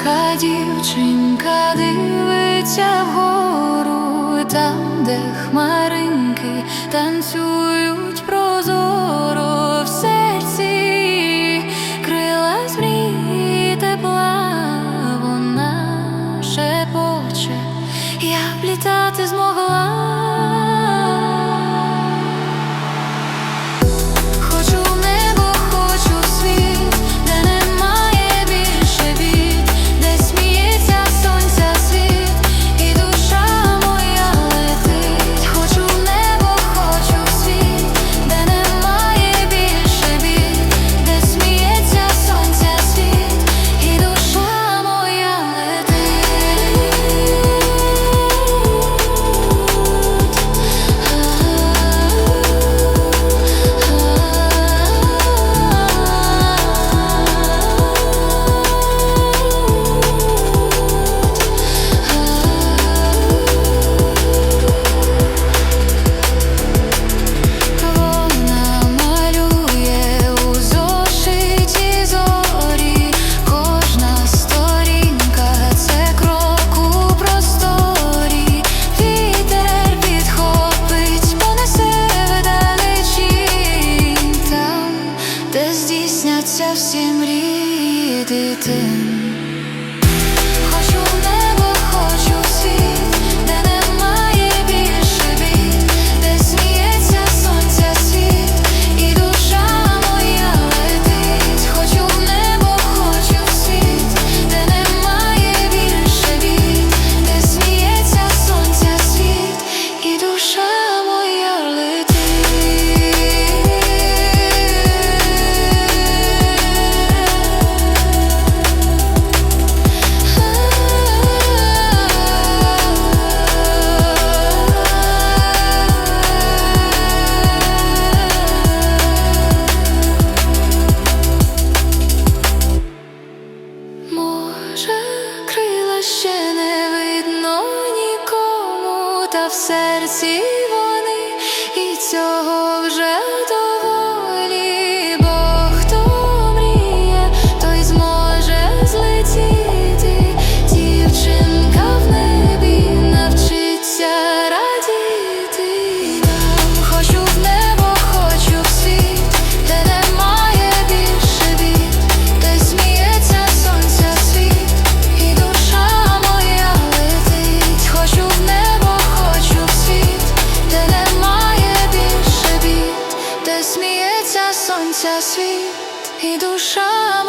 Дівчинка, дівчинка дивиться вгору, там, де хмаринки танцюють прозоро. всі мрії. в серці вони, і цього вже до. Змінився світ і душа.